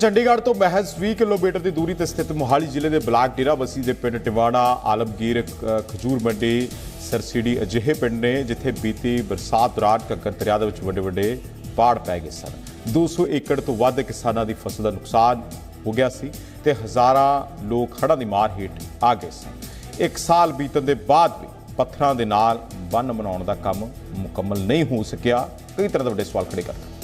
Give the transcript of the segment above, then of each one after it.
ਚੰਡੀਗੜ੍ਹ ਤੋਂ ਮਹਿਜ਼ 20 ਕਿਲੋਮੀਟਰ ਦੀ ਦੂਰੀ ਤੇ ਸਥਿਤ ਮੋਹਾਲੀ ਜ਼ਿਲ੍ਹੇ ਦੇ ਬਲਾਕ ਡੇਰਾਬੱਸੀ ਦੇ ਪਿੰਡ ਟਿਵਾੜਾ ਆਲਮਗੀਰ ਅ, ਖਜੂਰ ਮੰਡੀ ਸਰਸੀੜੀ ਅਜਿਹੇ ਪਿੰਡ ਨੇ ਜਿੱਥੇ ਬੀਤੀ ਬਰਸਾਤ ਦੌਰਾਨ ਘੱਗਰ ਦਰਿਆ ਦੇ ਵਿੱਚ ਵੱਡੇ ਵੱਡੇ ਪਾੜ ਪੈ ਗਏ ਸਨ। 200 ਏਕੜ ਤੋਂ ਵੱਧ ਕਿਸਾਨਾਂ ਦੀ ਫਸਲ ਦਾ ਨੁਕਸਾਨ ਹੋ ਗਿਆ ਸੀ ਤੇ ਹਜ਼ਾਰਾਂ ਲੋਕ ਹੜ੍ਹਾਂ ਦੀ ਮਾਰ ਹੇਠ ਆ ਗਏ ਸਨ। ਇੱਕ ਸਾਲ ਬੀਤਣ ਦੇ ਬਾਅਦ ਵੀ ਪੱਥਰਾਂ ਦੇ ਨਾਲ ਬੰਨ ਬਣਾਉਣ ਦਾ ਕੰਮ ਮੁਕੰਮਲ ਨਹੀਂ ਹੋ ਸਕਿਆ। ਕਈ ਤਰ੍ਹਾਂ ਦੇ ਵੱਡੇ ਸਵਾਲ ਖੜੇ ਕਰਦੇ।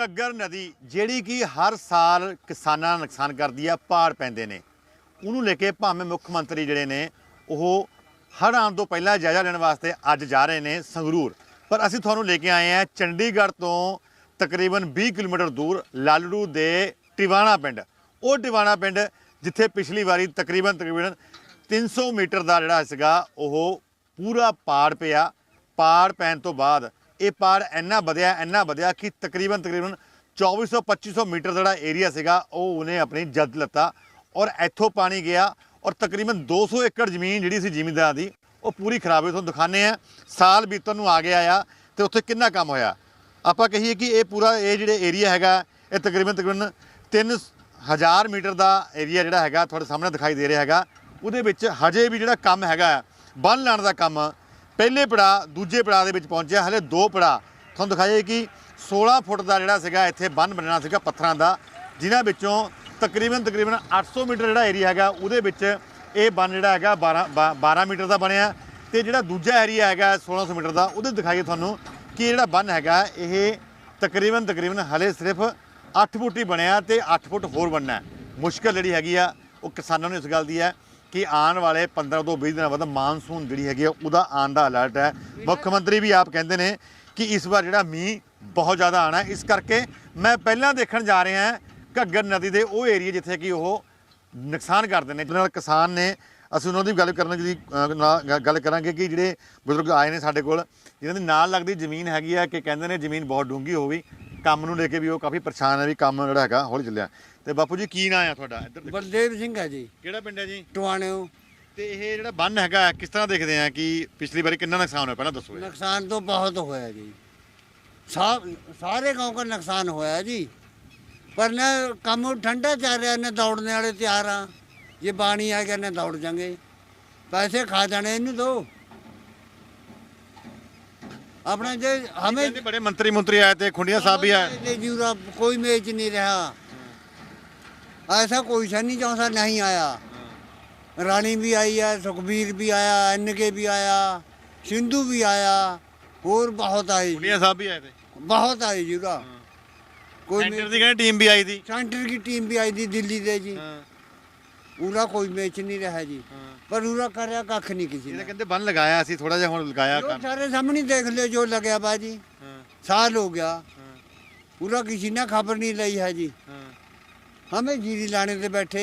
ਘੱਗਰ ਨਦੀ, ਜਿਹੜੀ ਕਿ ਹਰ ਸਾਲ ਕਿਸਾਨਾਂ ਦਾ ਨੁਕਸਾਨ ਕਰਦੀ ਆ, ਪਾੜ ਪੈਂਦੇ ਨੇ। ਉਹਨੂੰ ਲੈ ਕੇ ਭਾਵੇਂ ਮੁੱਖ ਮੰਤਰੀ ਜਿਹੜੇ ਨੇ, ਉਹ ਹੜ੍ਹ ਆਉਣ ਤੋਂ ਪਹਿਲਾਂ ਜਾਇਜ਼ਾ ਲੈਣ ਵਾਸਤੇ ਅੱਜ ਜਾ ਰਹੇ ਨੇ ਸੰਗਰੂਰ। ਪਰ ਅਸੀਂ ਤੁਹਾਨੂੰ ਲੈ ਕੇ ਆਏ ਹਾਂ ਚੰਡੀਗੜ੍ਹ ਤੋਂ ਤਕਰੀਬਨ 20 ਕਿਲੋਮੀਟਰ ਦੂਰ ਲਾਲੜੂ ਦੇ ਟਿਵਾਣਾ ਪਿੰਡ। ਉਹ ਟਿਵਾਣਾ ਪਿੰਡ ਜਿੱਥੇ ਪਿਛਲੀ ਵਾਰੀ ਤਕਰੀਬਨ ਤਕਰੀਬਨ 300 ਮੀਟਰ ਦਾ ਜਿਹੜਾ ਸੀਗਾ, ਉਹ ਪੂਰਾ ਪਾੜ ਪਿਆ। ਪਾੜ ਪੈਣ ਤੋਂ ਬਾਅਦ ਇਹ ਪਾੜ ਇੰਨਾ ਵਧਿਆ ਇੰਨਾ ਵਧਿਆ ਕਿ ਤਕਰੀਬਨ ਤਕਰੀਬਨ 2400 2500 ਮੀਟਰ ਦਾ ਜਿਹੜਾ ਏਰੀਆ ਸੀਗਾ, ਉਹ ਉਹਨੇ ਆਪਣੀ ਜਦ ਲੱਤਾ ਔਰ ਇੱਥੋਂ ਪਾਣੀ ਗਿਆ ਔਰ ਤਕਰੀਬਨ 200 ਏਕੜ ਜ਼ਮੀਨ ਜਿਹੜੀ ਸੀ ਜ਼ਿਮੀਂਦਾਰਾਂ ਦੀ, ਉਹ ਪੂਰੀ ਖਰਾਬ ਹੋਈ। ਤੁਹਾਨੂੰ ਦਿਖਾਣੇ ਆ ਸਾਲ ਬੀਤਣ ਨੂੰ ਆ ਗਿਆ ਆ ਤੇ ਉੱਥੇ ਕਿੰਨਾ ਕੰਮ ਹੋਇਆ? ਆਪਾਂ ਕਹੀਏ ਕਿ ਇਹ ਪੂਰਾ ਇਹ ਜਿਹੜੇ ਏਰੀਆ ਹੈਗਾ, ਇਹ ਤਕਰੀਬਨ ਤਕਰੀਬਨ 3000 ਮੀਟਰ ਦਾ ਏਰੀਆ ਜਿਹੜਾ ਹੈਗਾ, ਤੁਹਾਡੇ ਸਾਹਮਣੇ ਦਿਖਾਈ ਦੇ ਰਿਹਾ ਹੈਗਾ। ਉਹਦੇ ਵਿੱਚ ਹਜੇ ਵੀ ਜਿਹੜਾ ਕੰਮ ਹੈਗਾ, ਬੰਨ ਲਾਉਣ ਦਾ ਕੰਮ ਪਹਿਲੇ ਪੜਾ ਦੂਜੇ ਪੜਾ ਦੇ ਵਿੱਚ ਪਹੁੰਚਿਆ। ਹਲੇ ਦੋ ਪੜਾ ਤੁਹਾਨੂੰ ਦਿਖਾਈਏ ਕਿ 16 ਫੁੱਟ ਦਾ ਜਿਹੜਾ ਸੀਗਾ, ਇੱਥੇ ਬੰਨ ਬਣਨਾ ਸੀਗਾ ਪੱਥਰਾਂ ਦਾ, ਜਿਨ੍ਹਾਂ ਵਿੱਚੋਂ ਤਕਰੀਬਨ ਤਕਰੀਬਨ 800 ਮੀਟਰ ਜਿਹੜਾ ਏਰੀਆ ਹੈਗਾ, ਉਹਦੇ ਵਿੱਚ ਇਹ ਬੰਨ ਜਿਹੜਾ ਹੈਗਾ 12 ਬਾ- 12 ਮੀਟਰ ਦਾ ਬਣਿਆ। ਤੇ ਜਿਹੜਾ ਦੂਜਾ ਏਰੀਆ ਹੈਗਾ 1600 ਮੀਟਰ ਦਾ, ਉਹਦੇ ਦਿਖਾਈਏ ਤੁਹਾਨੂੰ ਕਿ ਜਿਹੜਾ ਬੰਨ ਹੈਗਾ, ਇਹ ਤਕਰੀਬਨ ਤਕਰੀਬਨ ਹਲੇ ਸਿਰਫ 8 ਫੁੱਟ ਹੀ ਬਣਿਆ ਤੇ 8 ਫੁੱਟ ਹੋਰ ਬਣਨਾ ਮੁਸ਼ਕਲ ਜਿਹੜੀ ਹੈਗੀ ਆ, ਉਹ ਕਿਸਾਨਾਂ ਨੂੰ ਇਸ ਗੱਲ ਦੀ ਹੈ। ਕਿ ਆਉਣ ਵਾਲੇ 15 ਤੋਂ 20 ਦਿਨਾਂ ਬਾਅਦ ਮਾਨਸੂਨ ਜਿਹੜੀ ਹੈਗੀ ਆ, ਉਹਦਾ ਆਉਣ ਦਾ ਅਲਰਟ ਹੈ। ਮੁੱਖ ਮੰਤਰੀ ਵੀ ਆਪ ਕਹਿੰਦੇ ਨੇ ਕਿ ਇਸ ਵਾਰ ਜਿਹੜਾ ਮੀਂਹ ਬਹੁਤ ਜ਼ਿਆਦਾ ਆਣਾ ਇਸ ਕਰਕੇ ਮੈਂ ਪਹਿਲਾਂ ਦੇਖਣ ਜਾ ਰਿਹਾ ਹਾਂ, ਘੱਗਰ ਨਦੀ ਦੇ ਉਹ ਏਰੀਆ ਜਿੱਥੇ ਕਿ ਉਹ ਨੁਕਸਾਨ ਕਰਦੇ ਨੇ। ਜਿਹਨਾਂ ਨਾਲ ਕਿਸਾਨ ਨੇ, ਅਸੀਂ ਉਹਨਾਂ ਦੀ ਵੀ ਗੱਲ ਕਰਨ ਦੀ ਗੱਲ ਕਰਾਂਗੇ ਕਿ ਜਿਹੜੇ ਬਜ਼ੁਰਗ ਆਏ ਨੇ ਸਾਡੇ ਕੋਲ ਜਿਹਨਾਂ ਦੀ ਨਾਲ ਲੱਗਦੀ ਜ਼ਮੀਨ ਹੈਗੀ ਆ, ਕਿ ਕਹਿੰਦੇ ਨੇ ਜ਼ਮੀਨ ਬਹੁਤ ਡੂੰਗੀ ਹੋ ਗਈ ਕੰਮ ਨੂੰ ਲੈ ਕੇ ਵੀ ਉਹ ਕਾਫੀ ਪਰੇਸ਼ਾਨ ਹੈ ਵੀ ਕੰਮ ਜਿਹੜਾ ਹੈਗਾ ਹੌਲੀ ਚੱਲਿਆ। ਤੇ ਬਾਪੂ ਜੀ ਕੀ ਨਾਂ ਆ ਤੁਹਾਡਾ? ਇੱਧਰ ਬਲਦੇਵ ਸਿੰਘ ਹੈ ਜੀ। ਕਿਹੜਾ ਪਿੰਡ ਹੈ ਜੀ? ਟਵਾਣਿਓ। ਤੇ ਇਹ ਜਿਹੜਾ ਬੰਨ ਹੈਗਾ ਕਿਸ ਤਰ੍ਹਾਂ ਦੇਖਦੇ ਆ ਕਿ ਪਿਛਲੀ ਵਾਰੀ ਕਿੰਨਾ ਨੁਕਸਾਨ ਹੋਇਆ? ਪਹਿਲਾਂ ਦੱਸੋ ਨੁਕਸਾਨ ਤੋਂ ਬਹੁਤ ਹੋਇਆ ਜੀ। ਸਾਰੇ گاؤں ਦਾ ਨੁਕਸਾਨ ਹੋਇਆ ਜੀ। ਪਰ ਨਾ ਕੰਮ ਠੰਡਾ ਚੱਲ ਰਿਹਾ ਨੇ ਦੌੜਨੇ ਵਾਲੇ ਤਿਆਰ ਆ। ਜੇ ਬਾਣੀ ਆ ਗਿਆ ਨੇ ਦੌੜ ਜਾਂਗੇ। ਪੈਸੇ ਖਾ ਜਾਣੇ ਇਹਨੂੰ ਦੋ। ਆਪਣਾ ਜੇ ਹਮੇ ਬੜੇ ਮੰਤਰੀ ਮੰਤਰੀ ਆਏ ਤੇ ਖੁੰਡੀਆਂ ਸਾਹਿਬ ਵੀ ਆਏ। ਕੋਈ ਮੇਜ਼ ਨਹੀਂ ਰਿਹਾ। ऐसा कोई सा नहीं जो सा नहीं आया रानी भी आई है सुखबीर भी आया एन के भी आया सिंधु भी आया और बहुत आई ਖੁੰਡੀਆਂ ਸਾਹਿਬ ਵੀ ਆਏ ਤੇ बहुत आई जीरा कोई ਸੈਂਟਰ मैच- ਦੀ ਕਹਿੰਦੇ ਟੀਮ ਵੀ ਆਈ ਸੀ सेंटर की टीम भी आई थी दिल्ली से जी पूरा कोई मैच नहीं रहा जी पर पूरा कर कख नहीं किसी ਇਹ ने ਤਾਂ ਕਹਿੰਦੇ ਬੰਨ ਲਗਾਇਆ ਸੀ ਥੋੜਾ ਜਿਹਾ ਹੁਣ ਲਗਾਇਆ जो ਕੰਮ सारे सामने देख लियो जो लगे बाजी साल हो गया पूरा किसी ने खबर नहीं ली है ਹਮੇ ਜੀਰੀ ਲਾਣੇ ਤੇ ਬੈਠੇ।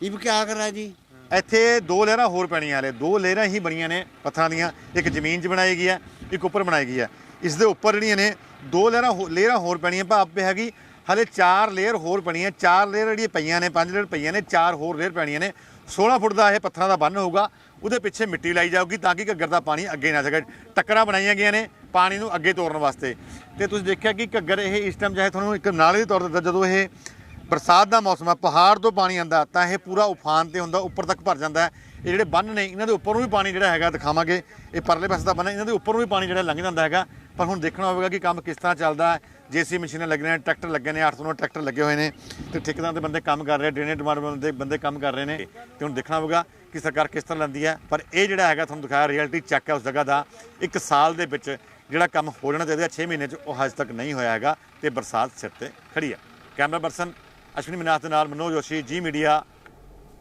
ਇਹ ਵੀ ਕਿਆ ਕਰਾ ਜੀ? ਇੱਥੇ ਦੋ ਲਹਿਰਾਂ ਹੋਰ ਪੈਣੀਆਂ ਹਲੇ। ਦੋ ਲਹਿਰਾਂ ਹੀ ਬਣੀਆਂ ਨੇ ਪੱਥਰਾਂ ਦੀਆਂ। ਇੱਕ ਜ਼ਮੀਨ 'ਚ ਬਣਾਈ ਗਈ ਹੈ ਇੱਕ ਉੱਪਰ ਬਣਾਈ ਗਈ ਹੈ। ਇਸ ਦੇ ਉੱਪਰ ਜਿਹੜੀਆਂ ਨੇ ਦੋ ਲਹਿਰਾਂ ਲਹਿਰਾਂ ਹੋਰ ਪੈਣੀਆਂ। ਭਾਵ ਪੇ ਹੈਗੀ ਹਲੇ ਚਾਰ ਲੇਅਰ ਹੋਰ ਪੈਣੀਆਂ ਚਾਰ ਲੇਅਰ ਜਿਹੜੀਆਂ ਪਈਆਂ ਨੇ ਪੰਜ ਲੇਅਰ ਪਈਆਂ ਨੇ ਚਾਰ ਹੋਰ ਲੇਅਰ ਪੈਣੀਆਂ ਨੇ। 16 ਫੁੱਟ ਦਾ ਇਹ ਪੱਥਰਾਂ ਦਾ ਬੰਨ ਹੋਊਗਾ। ਉਹਦੇ ਪਿੱਛੇ ਮਿੱਟੀ ਲਾਈ ਜਾਊਗੀ ਤਾਂ ਕਿ ਘੱਗਰ ਦਾ ਪਾਣੀ ਅੱਗੇ ਨਾ ਸਕੇ ਟੱਕਰਾਂ ਬਣਾਈਆਂ ਗਈਆਂ ਨੇ ਪਾਣੀ ਨੂੰ ਅੱਗੇ ਤੋਰਨ ਵਾਸਤੇ। ਤੇ ਤੁਸੀਂ ਦੇਖਿਆ ਕਿ ਘੱਗਰ ਇਹ ਇਸ ਟਾਈਮ ਚਾਹੇ ਤੁਹਾਨੂੰ ਇੱਕ ਨਾਲੇ ਦੇ ਤੌਰ ਤੇ ਜਦੋਂ ਇਹ ਬਰਸਾਤ ਦਾ ਮੌਸਮ ਹੈ, ਪਹਾੜ ਤੋਂ ਪਾਣੀ ਆਂਦਾ ਤਾਂ ਇਹ ਪੂਰਾ ਉਫਾਨ ਤੇ ਹੁੰਦਾ, ਉੱਪਰ ਤੱਕ ਭਰ ਜਾਂਦਾ ਇਹ ਜਿਹੜੇ ਬੰਨ ਨੇ, ਇਹਨਾਂ ਦੇ ਉੱਪਰੋਂ ਵੀ ਪਾਣੀ ਜਿਹੜਾ ਹੈਗਾ ਦਿਖਾਵਾਂਗੇ। ਇਹ ਪਰਲੇ ਪਾਸੇ ਦਾ ਬੰਨ ਹੈ, ਇਹਨਾਂ ਦੇ ਉੱਪਰੋਂ ਵੀ ਪਾਣੀ ਜਿਹੜਾ ਲੰਘ ਜਾਂਦਾ ਹੈਗਾ। ਪਰ ਹੁਣ ਦੇਖਣਾ ਹੋਵੇਗਾ ਕਿ ਕੰਮ ਕਿਸ ਤਰ੍ਹਾਂ ਚੱਲਦਾ ਹੈ। ਜੇਸੀ ਮਸ਼ੀਨਾਂ ਲੱਗੀਆਂ ਨੇ, ਟਰੈਕਟਰ ਲੱਗੇ ਨੇ 800 ਟਰੈਕਟਰ ਲੱਗੇ ਹੋਏ ਨੇ। ਤੇ ਠੇਕੇਦਾਰ ਦੇ ਬੰਦੇ ਕੰਮ ਕਰ ਰਹੇ, ਡਰੇਨੇਜ ਡਿਪਾਰਟਮੈਂਟ ਦੇ ਬੰਦੇ ਕੰਮ ਕਰ ਰਹੇ ਨੇ। ਤੇ ਹੁਣ ਦੇਖਣਾ ਹੋਵੇਗਾ ਕਿ ਸਰਕਾਰ ਕਿਸ ਤਰ੍ਹਾਂ ਲੈਂਦੀ ਹੈ। ਪਰ ਇਹ ਜਿਹੜਾ ਹੈਗਾ, ਤੁਹਾਨੂੰ ਦਿਖਾਇਆ ਰਿਐਲਿਟੀ ਚੈੱਕ ਹੈ ਉਸ ਜਗ੍ਹਾ ਦਾ। ਇੱਕ ਸਾਲ ਦੇ ਵਿੱਚ ਜਿਹੜਾ ਕੰਮ ਹੋ ਜਾਣਾ ਚਾਹੀਦਾ 6 ਮਹੀਨੇ 'ਚ ਉਹ ਹਜੇ ਤੱਕ ਨਹੀਂ ਹੋਇਆ ਹੈਗਾ ਤੇ ਬਰਸਾਤ ਸਿਰ ਤੇ ਖੜੀ ਹੈ। ਕੈਮਰਾ ਪਰਸਨ ਅਸ਼ਵਨੀ ਮਨਾਥ ਦੇ ਨਾਲ ਮਨੋਜ ਜੋਸ਼ੀ ਜੀ ਮੀਡੀਆ